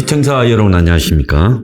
시청자 여러분 안녕하십니까?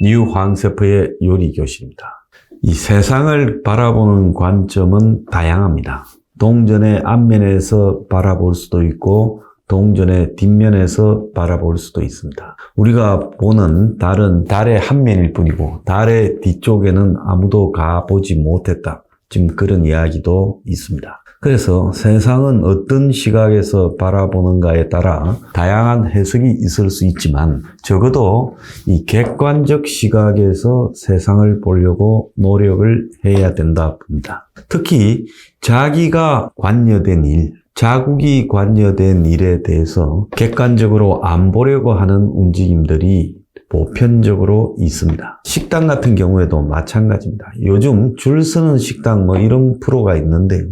뉴 황세포의 요리 교실입니다. 이 세상을 바라보는 관점은 다양합니다. 동전의 앞면에서 바라볼 수도 있고 동전의 뒷면에서 바라볼 수도 있습니다. 우리가 보는 달은 달의 한 면일 뿐이고 달의 뒤쪽에는 아무도 가보지 못했다. 지금 그런 이야기도 있습니다. 그래서 세상은 어떤 시각에서 바라보는가에 따라 다양한 해석이 있을 수 있지만 적어도 이 객관적 시각에서 세상을 보려고 노력을 해야 된다 봅니다. 특히 자기가 관여된 일, 자국이 관여된 일에 대해서 객관적으로 안 보려고 하는 움직임들이 보편적으로 있습니다. 식당 같은 경우에도 마찬가지입니다. 요즘 줄 서는 식당 뭐 이런 프로가 있는데요.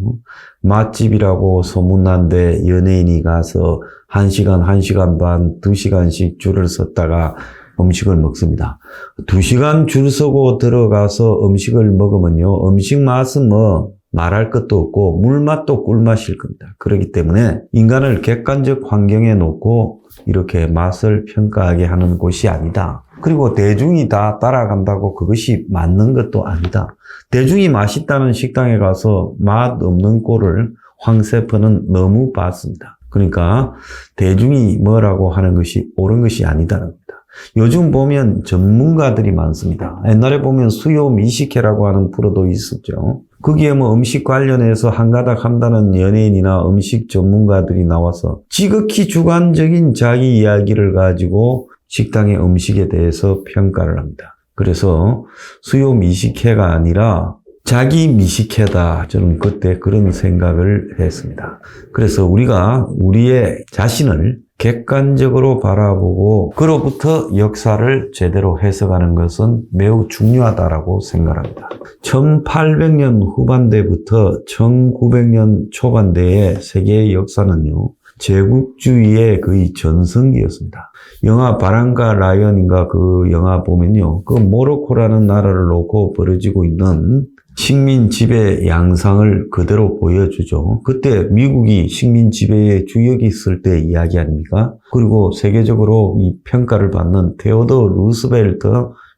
맛집이라고 소문난데 연예인이 가서 1시간, 1시간 반, 2시간씩 줄을 섰다가 음식을 먹습니다. 2시간 줄 서고 들어가서 음식을 먹으면요. 음식 맛은 뭐 말할 것도 없고 물맛도 꿀맛일 겁니다. 그렇기 때문에 인간을 객관적 환경에 놓고 이렇게 맛을 평가하게 하는 곳이 아니다. 그리고 대중이 다 따라간다고 그것이 맞는 것도 아니다. 대중이 맛있다는 식당에 가서 맛 없는 꼴을 황세퍼는 너무 봤습니다. 그러니까 대중이 뭐라고 하는 것이 옳은 것이 아니다는 겁니다. 요즘 보면 전문가들이 많습니다. 옛날에 보면 수요 미식회라고 하는 프로도 있었죠. 거기에 뭐 음식 관련해서 한가닥 한다는 연예인이나 음식 전문가들이 나와서 지극히 주관적인 자기 이야기를 가지고 식당의 음식에 대해서 평가를 합니다. 그래서 수요 미식회가 아니라 자기 미식회다. 저는 그때 그런 생각을 했습니다. 그래서 우리가 우리의 자신을 객관적으로 바라보고 그로부터 역사를 제대로 해석하는 것은 매우 중요하다라고 생각합니다. 1800년 후반대부터 1900년 초반대의 세계의 역사는요. 제국주의의 거의 전성기였습니다. 영화 바람과 라이언인가 그 영화 보면요. 그 모로코라는 나라를 놓고 벌어지고 있는 식민 지배 양상을 그대로 보여주죠. 그때 미국이 식민 지배의 주역이 있을 때 이야기 아닙니까? 그리고 세계적으로 이 평가를 받는 테오더 루스벨트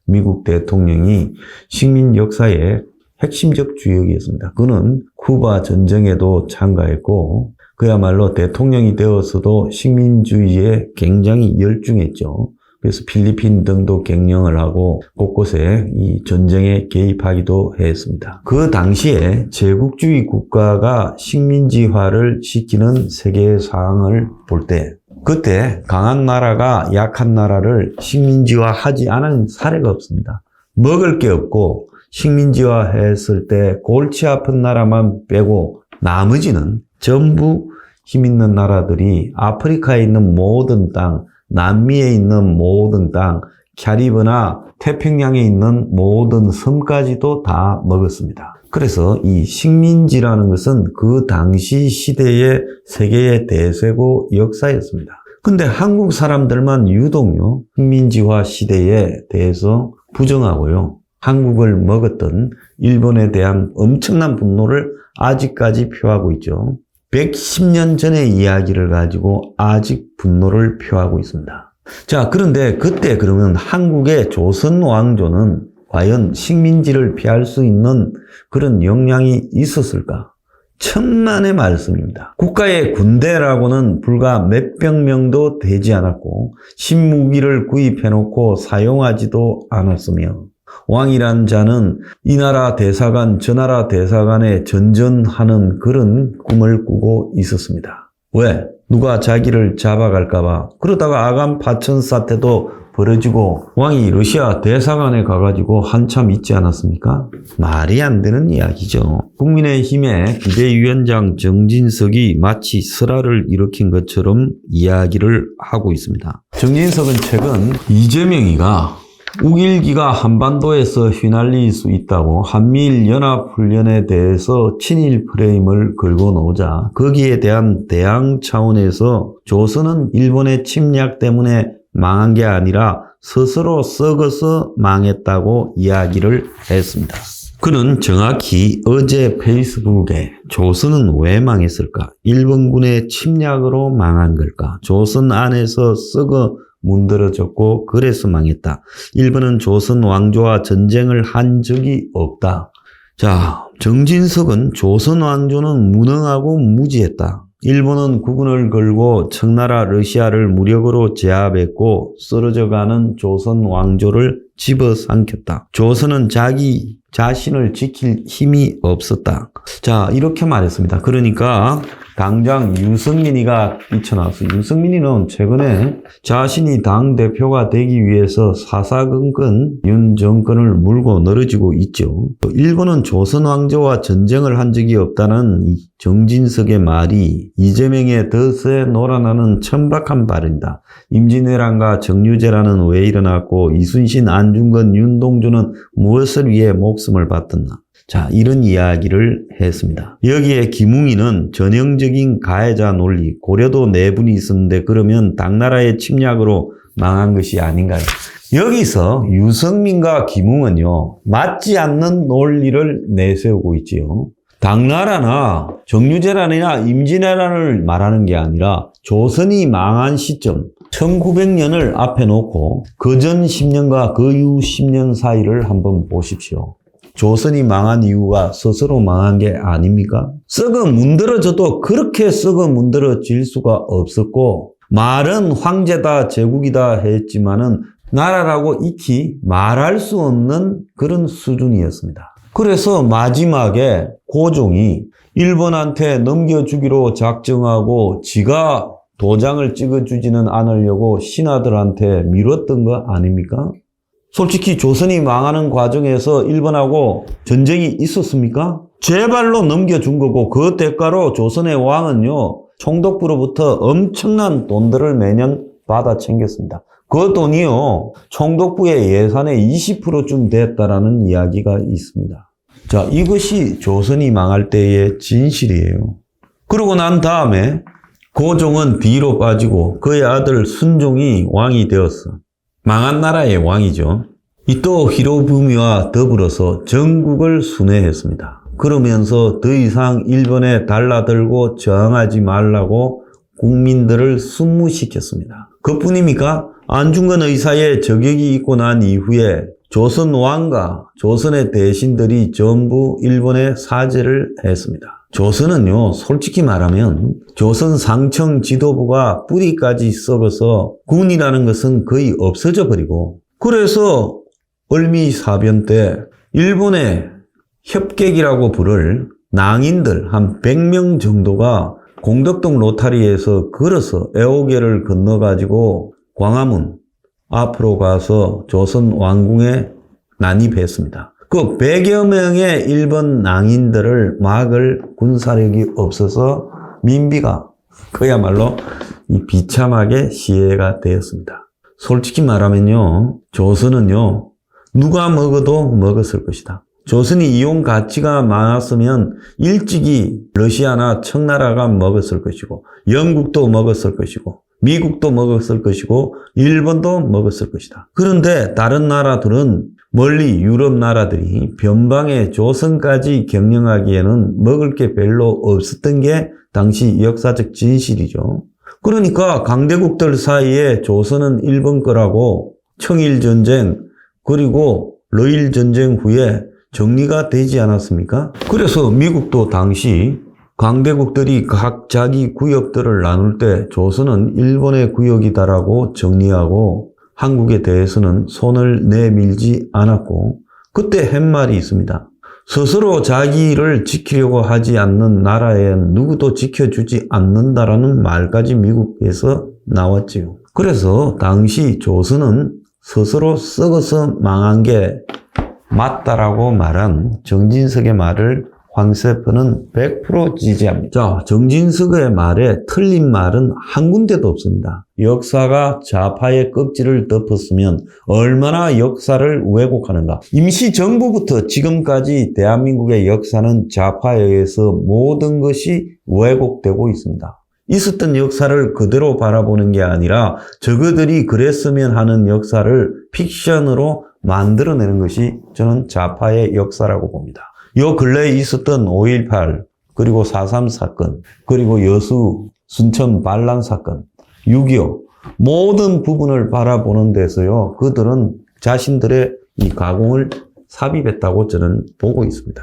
미국 대통령이 식민 역사의 핵심적 주역이었습니다. 그는 쿠바 전쟁에도 참가했고 그야말로 대통령이 되어서도 식민주의에 굉장히 열중했죠. 그래서 필리핀 등도 경영을 하고 곳곳에 이 전쟁에 개입하기도 했습니다. 그 당시에 제국주의 국가가 식민지화를 시키는 세계의 상황을 볼 때 그때 강한 나라가 약한 나라를 식민지화하지 않은 사례가 없습니다. 먹을 게 없고 식민지화 했을 때 골치 아픈 나라만 빼고 나머지는 전부 힘 있는 나라들이 아프리카에 있는 모든 땅, 남미에 있는 모든 땅, 캐리브나 태평양에 있는 모든 섬까지도 다 먹었습니다. 그래서 이 식민지라는 것은 그 당시 시대의 세계의 대세고 역사였습니다. 근데 한국 사람들만 유독요, 식민지화 시대에 대해서 부정하고요. 한국을 먹었던 일본에 대한 엄청난 분노를 아직까지 표하고 있죠. 110년 전의 이야기를 가지고 아직 분노를 표하고 있습니다. 자, 그런데 그때 그러면 한국의 조선 왕조는 과연 식민지를 피할 수 있는 그런 역량이 있었을까? 천만의 말씀입니다. 국가의 군대라고는 불과 몇백 명도 되지 않았고, 신무기를 구입해놓고 사용하지도 않았으며, 왕이란 자는 이 나라 대사관, 저 나라 대사관에 전전하는 그런 꿈을 꾸고 있었습니다. 왜? 누가 자기를 잡아갈까봐. 그러다가 아간 파천 사태도 벌어지고 왕이 러시아 대사관에 가가지고 한참 있지 않았습니까? 말이 안 되는 이야기죠. 국민의힘의 비대위원장 정진석이 마치 설화를 일으킨 것처럼 이야기를 하고 있습니다. 정진석은 최근 이재명이가 우길기가 한반도에서 휘날릴 수 있다고 한미일 연합훈련에 대해서 친일 프레임을 걸고 나오자 거기에 대한 대항 차원에서 조선은 일본의 침략 때문에 망한 게 아니라 스스로 썩어서 망했다고 이야기를 했습니다. 그는 정확히 어제 페이스북에 조선은 왜 망했을까? 일본군의 침략으로 망한 걸까? 조선 안에서 썩어 문드러졌고 그래서 망했다. 일본은 조선 왕조와 전쟁을 한 적이 없다. 자, 정진석은 조선 왕조는 무능하고 무지했다. 일본은 국군을 걸고 청나라 러시아를 무력으로 제압했고 쓰러져가는 조선 왕조를 집어삼켰다. 조선은 자기 자신을 지킬 힘이 없었다. 자, 이렇게 말했습니다. 그러니까 당장 유승민이가 뛰쳐나왔어. 유승민이는 최근에 자신이 당대표가 되기 위해서 사사건건 윤 정권을 물고 늘어지고 있죠. 일본은 조선 왕조와 전쟁을 한 적이 없다는 이 정진석의 말이 이재명의 덫에 놀아나는 천박한 발언이다. 임진왜란과 정유재란은 왜 일어났고 이순신, 안중근, 윤동주는 무엇을 위해 목숨을 바쳤나? 자, 이런 이야기를 했습니다. 여기에 김웅이는 전형적인 가해자 논리, 고려도 내분이 있었는데 그러면 당나라의 침략으로 망한 것이 아닌가요? 여기서 유성민과 김웅은요, 맞지 않는 논리를 내세우고 있지요. 당나라나 정유재란이나 임진왜란을 말하는 게 아니라 조선이 망한 시점, 1900년을 앞에 놓고 그 전 10년과 그 이후 10년 사이를 한번 보십시오. 조선이 망한 이유가 스스로 망한 게 아닙니까? 썩어 문드러져도 그렇게 썩어 문드러질 수가 없었고 말은 황제다 제국이다 했지만은 나라라고 익히 말할 수 없는 그런 수준이었습니다. 그래서 마지막에 고종이 일본한테 넘겨주기로 작정하고 지가 도장을 찍어주지는 않으려고 신하들한테 미뤘던 거 아닙니까? 솔직히 조선이 망하는 과정에서 일본하고 전쟁이 있었습니까? 제발로 넘겨준 거고 그 대가로 조선의 왕은요 총독부로부터 엄청난 돈들을 매년 받아 챙겼습니다. 그 돈이요 총독부의 예산의 20%쯤 됐다라는 이야기가 있습니다. 자 이것이 조선이 망할 때의 진실이에요. 그러고 난 다음에 고종은 뒤로 빠지고 그의 아들 순종이 왕이 되었어. 망한 나라의 왕이죠. 이또 히로부미와 더불어서 전국을 순회했습니다. 그러면서 더 이상 일본에 달라들고 저항하지 말라고 국민들을 순무시켰습니다. 그뿐입니까? 안중근 의사의 저격이 있고 난 이후에 조선 왕과 조선의 대신들이 전부 일본에 사죄를 했습니다. 조선은요, 솔직히 말하면 조선 상청 지도부가 뿌리까지 썩어서 군이라는 것은 거의 없어져 버리고 그래서 을미 사변 때 일본의 협객이라고 부를 낭인들 한 100명 정도가 공덕동 로타리에서 걸어서 애호계를 건너가지고 광화문 앞으로 가서 조선 왕궁에 난입했습니다. 그 100여 명의 일본 낭인들을 막을 군사력이 없어서 민비가 그야말로 이 비참하게 시해가 되었습니다. 솔직히 말하면요, 조선은요, 누가 먹어도 먹었을 것이다. 조선이 이용 가치가 많았으면 일찍이 러시아나 청나라가 먹었을 것이고, 영국도 먹었을 것이고, 미국도 먹었을 것이고, 일본도 먹었을 것이다. 그런데 다른 나라들은 멀리 유럽 나라들이 변방의 조선까지 경영하기에는 먹을 게 별로 없었던 게 당시 역사적 진실이죠. 그러니까 강대국들 사이에 조선은 일본 거라고 청일전쟁 그리고 러일 전쟁 후에 정리가 되지 않았습니까? 그래서 미국도 당시 강대국들이 각 자기 구역들을 나눌 때 조선은 일본의 구역이다라고 정리하고 한국에 대해서는 손을 내밀지 않았고 그때 한 말이 있습니다. 스스로 자기를 지키려고 하지 않는 나라에 누구도 지켜주지 않는다라는 말까지 미국에서 나왔지요. 그래서 당시 조선은 스스로 썩어서 망한 게 맞다라고 말한 정진석의 말을 황세표는 100% 지지합니다. 자, 정진석의 말에 틀린 말은 한 군데도 없습니다. 역사가 좌파의 껍질을 덮었으면 얼마나 역사를 왜곡하는가. 임시정부부터 지금까지 대한민국의 역사는 좌파에 의해서 모든 것이 왜곡되고 있습니다. 있었던 역사를 그대로 바라보는 게 아니라 저그들이 그랬으면 하는 역사를 픽션으로 만들어내는 것이 저는 좌파의 역사라고 봅니다. 요 근래에 있었던 5.18 그리고 4.3 사건 그리고 여수 순천 반란 사건 6.25 모든 부분을 바라보는 데서요. 그들은 자신들의 이 가공을 삽입했다고 저는 보고 있습니다.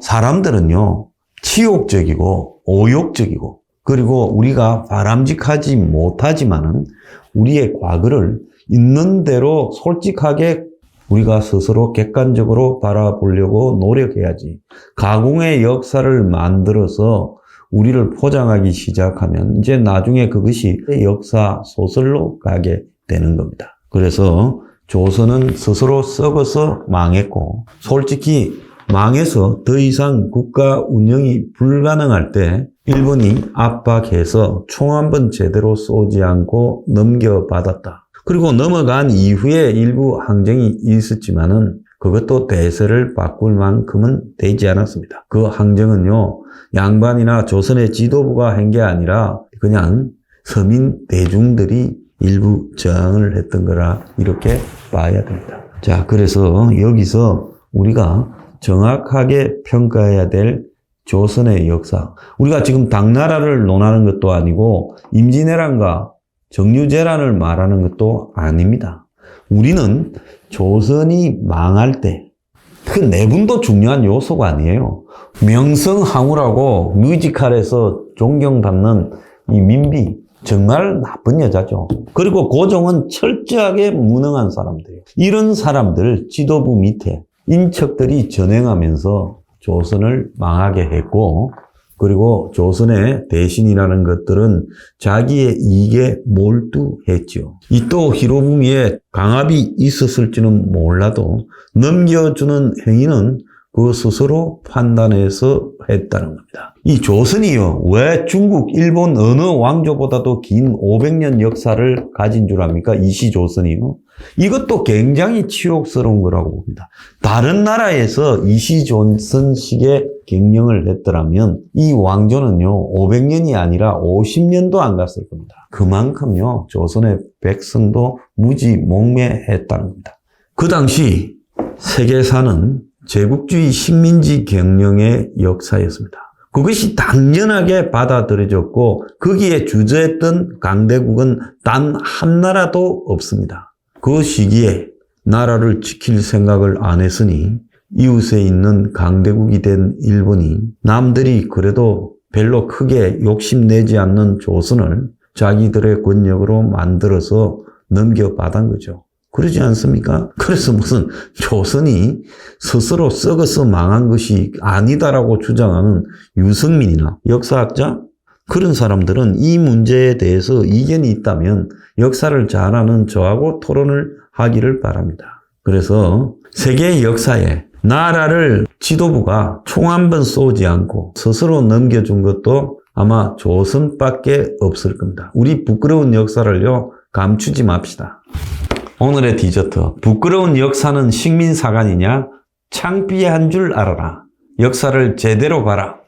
사람들은요, 치욕적이고 오욕적이고 그리고 우리가 바람직하지 못하지만은 우리의 과거를 있는 대로 솔직하게 우리가 스스로 객관적으로 바라보려고 노력해야지. 가공의 역사를 만들어서 우리를 포장하기 시작하면 이제 나중에 그것이 역사 소설로 가게 되는 겁니다. 그래서 조선은 스스로 썩어서 망했고 솔직히 망해서 더 이상 국가 운영이 불가능할 때 일본이 압박해서 총 한 번 제대로 쏘지 않고 넘겨받았다. 그리고 넘어간 이후에 일부 항쟁이 있었지만은 그것도 대세를 바꿀 만큼은 되지 않았습니다. 그 항쟁은요, 양반이나 조선의 지도부가 한 게 아니라 그냥 서민 대중들이 일부 저항을 했던 거라 이렇게 봐야 됩니다. 자, 그래서 여기서 우리가 정확하게 평가해야 될 조선의 역사. 우리가 지금 당나라를 논하는 것도 아니고 임진왜란과 정유재란을 말하는 것도 아닙니다. 우리는 조선이 망할 때, 그 내분도 중요한 요소가 아니에요. 명성황후라고 뮤지컬에서 존경받는 이 민비, 정말 나쁜 여자죠. 그리고 고종은 철저하게 무능한 사람들이에요. 이런 사람들 지도부 밑에 인척들이 전행하면서 조선을 망하게 했고, 그리고 조선의 대신이라는 것들은 자기의 이익에 몰두했죠. 이또 히로부미에 강압이 있었을지는 몰라도 넘겨주는 행위는 그 스스로 판단해서 했다는 겁니다. 이 조선이요, 왜 중국, 일본 어느 왕조보다도 긴 500년 역사를 가진 줄 압니까? 이시 조선이요. 이것도 굉장히 치욕스러운 거라고 봅니다. 다른 나라에서 이시 조선식의 경영을 했더라면 이 왕조는요, 500년이 아니라 50년도 안 갔을 겁니다. 그만큼요, 조선의 백성도 무지 목매했다는 겁니다. 그 당시 세계사는 제국주의 식민지 경영의 역사였습니다. 그것이 당연하게 받아들여졌고 거기에 주저했던 강대국은 단 한 나라도 없습니다. 그 시기에 나라를 지킬 생각을 안 했으니 이웃에 있는 강대국이 된 일본이 남들이 그래도 별로 크게 욕심내지 않는 조선을 자기들의 권력으로 만들어서 넘겨받은 거죠. 그러지 않습니까? 그래서 무슨 조선이 스스로 썩어서 망한 것이 아니다라고 주장하는 유승민이나 역사학자 그런 사람들은 이 문제에 대해서 이견이 있다면 역사를 잘 아는 저하고 토론을 하기를 바랍니다. 그래서 세계 역사에 나라를 지도부가 총 한 번 쏘지 않고 스스로 넘겨준 것도 아마 조선밖에 없을 겁니다. 우리 부끄러운 역사를요, 감추지 맙시다. 오늘의 디저트. 부끄러운 역사는 식민사관이냐? 창피한 줄 알아라. 역사를 제대로 봐라.